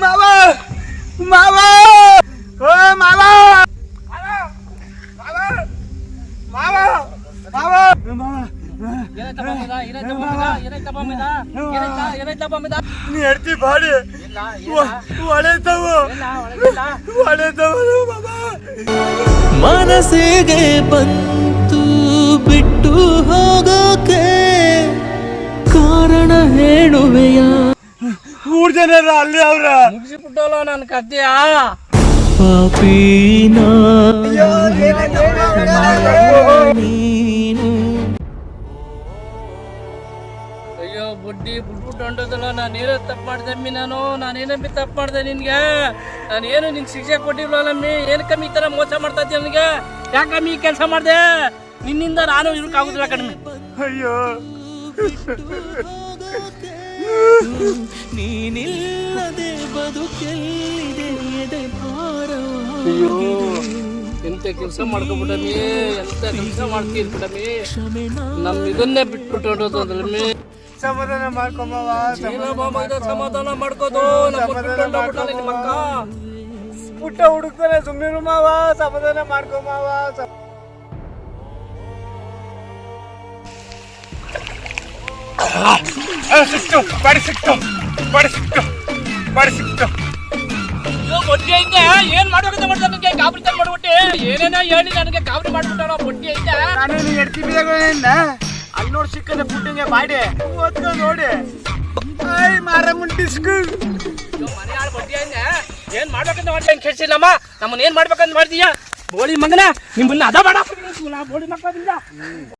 ಮಾವ! ಮಾವ! ಓ ಮಾವ! ಮಾವ! ಮಾವ? ನೀ ಹೆಡ್ತಿ ಬಾಡಿ! ಇಲ್ಲ, ಇಲ್ಲ, ಒಳೆತಾವು ಮಾವ! ಮನಸ್ಸಿಗೆ ಬಂತು ಮೂರ್ ಜನ ಅಲ್ಲಿ ಅವ್ರ ಮುಗಿಸಿಬಿಟ್ಟಲ್ಲ ನನ್ನ ಕಥೆಯ ಪಾಪೀನ ನೀನು ಅಯ್ಯೋ ಬುಡ್ಡಿ ಬಿಟ್ಬಿಟ್ಟು ಹೊಂಟೋದಲ್ಲ ನಾನೇನೋ ತಪ್ಪು ಮಾಡ್ದೆ ಅಮ್ಮಿ ನಾನು ನಾನೇನಮ್ಮಿ ತಪ್ಪು ಮಾಡ್ದೆ ನಿನ್ಗೆ ನಾನೇನು ನಿಂಗೆ ಶಿಕ್ಷೆ ಕೊಟ್ಟಿಲ್ವಲ್ಲ ಅಮ್ಮಿ ಏನು ಕಮ್ಮಿ ಈ ಥರ ಮೋಸ ಮಾಡ್ತಾ ಇದ್ದೀಯ ನನಗೆ ಯಾಕಮ್ಮಿ ಈ ಕೆಲಸ ಮಾಡಿದೆ ನಿನ್ನಿಂದ ನಾನು ಇರೋಕ್ಕಾಗೋದಿಲ್ಲ ಕಡಿಮೆ ಅಯ್ಯೋ ನೀನಿಲ್ಲದೆ ಬದುಕೆಲ್ಲಿದೆ ಎದೆ ಅಯ್ಯೋ ಎಂತ ಕೆಲಸ ಮಾಡ್ಕೊಬಿಡಮಿ ಎಂತ ಕೆಲಸ ಮಾಡ್ತೀರಿ ಬಿಡಮಿ ನಮ್ ಇದನ್ನೇ ಬಿಟ್ಬಿಟ್ಟು ಅದ್ರಮ್ಮಿ ಸಮಾಧಾನ ಮಾಡ್ಕೊಂಬವ ಸಮಾಧಾನ ಮಾಡ್ಕೋದು ಪುಟ್ಟ ಹುಡುಕ್ತಾನೆ ಸುಮ್ಮನೆ ಮಾವ ಸಮಾಧಾನ ಮಾಡ್ಕೊಂಬವ ಸಿಕ್ತು ಬಾಡಿ ಸಿಕ್ತು ಬಾಡಿ ಸಿಕ್ತು ಬಾಡಿ ಸಿಕ್ತು ಬಡ್ಡಿ ಐತೆ. ಏನ್ ಮಾಡ್ಬೇಕಂತ ಮಾಡ್ತಾನೆ ನನಗೆ ಗಾಬರಿ ತಂದು ಮಾಡ್ಬಿಟ್ಟೆ. ಏನೇನೋ ಹೇಳಿ ನನಗೆ ಗಾಬರಿ ಮಾಡ್ಬಿಟ್ಟಾರ ಬೊಟ್ಟಿ ಐತೆ. ನಾನು ಎಡ್ತೀನಿ ಅಲ್ಲಿ ನೋಡಿ ಸಿಕ್ಕದೆ ಪುಟ್ಟಿಗೆ ಬಾಡಿ ಓದ್ಕೊ ನೋಡಿ. ಬಾಯ್ ಮಾರ ಮುಂಟಿಸ್ಕು ಏನ್ ಮಾಡ್ಬೇಕಂತ ಮಾಡ್ತೀನಿ ಕೇಳಿಸಿಲ್ಲಮ್ಮ ನಮ್ಮನ್ನ ಏನ್ ಮಾಡ್ಬೇಕಂತ ಮಾಡ್ತೀಯ ಬೋಳಿ ಮಗನ ನಿಮ್ಮನ್ನ ಅದ ಬೇಡ. ಬೋಳಿ ಮಕ್ಕಳಿಂದ.